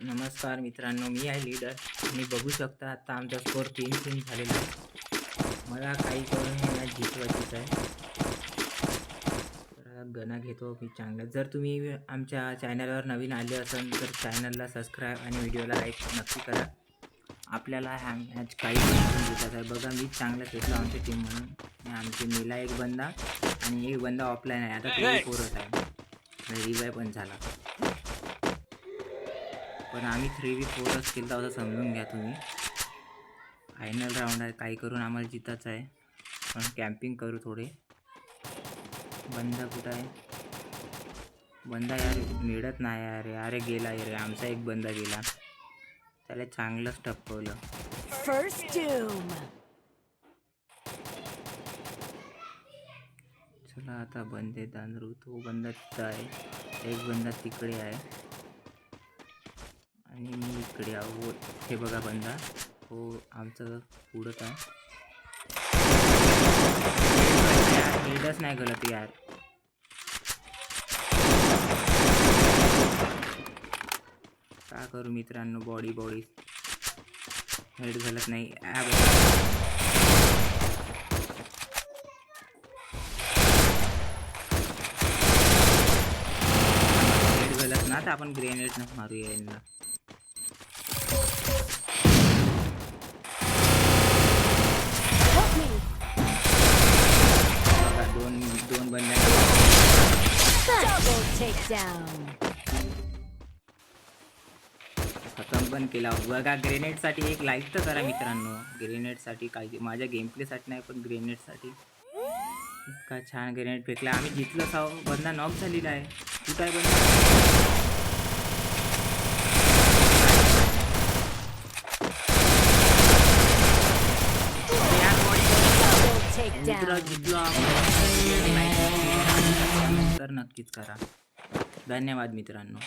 नमस्कार मित्रांनो मी आहे लीडर तुम्ही बघू शकता आता आमचा स्कोअर तीन तीन झालेला आहे मला काही करून ही मॅच जिंकवायचीच आहे. तर गणा घेतो मी चांगलं. जर तुम्ही आमच्या चॅनलवर नवीन आले असाल तर चॅनलला सबस्क्राईब आणि व्हिडिओला लाईक नक्की करा. आपल्याला हा मॅच काही करून जिंकायचा आहे. बघा मी चांगला खेळलो आमच्या टीम म्हणून. आणि आमची नीला एक बंदा आणि एक बंदा ऑफलाईन आहे. आता तरी फोरच आहे. रिवाय पण झाला. पण आम्ही थ्री वी फोरच केलं होतं समजून घ्या तुम्ही. फायनल राऊंड आहे काही करून आम्हाला जितायचं आहे. पण कॅम्पिंग करू थोडे. बंदा कुठं आहे? बंदा यार मिळत नाही अरे अरे गेला रे आमचा एक बंदा गेला. त्याला चांगलंच टपकवलं. चला आता बंदे तांदरू तो बंदा तिथं आहे. एक बंदा तिकडे आहे. इकडे आहो. हे बघा बंदा. हो आमचं पुढंच आहे. हेडच नाही गलत यार. का करू मित्रांनो बॉडी बॉडी हेड घालत नाही. हेड घालत ना तर आपण ग्रेनेड न मारूया यांना. खतम पण केला. बघा ग्रेनेडसाठी एक लाईक तर करा मित्रांनो. ग्रेनेडसाठी काही माझ्या गेम प्लेसाठी नाही पण ग्रेनेडसाठी. इतका छान ग्रेनेड फेकला. आम्ही जिंकलो साव बंदा नॉक झालेला आहे. तू काय बंदा तर नक्कीच करा. धन्यवाद मित्रांनो.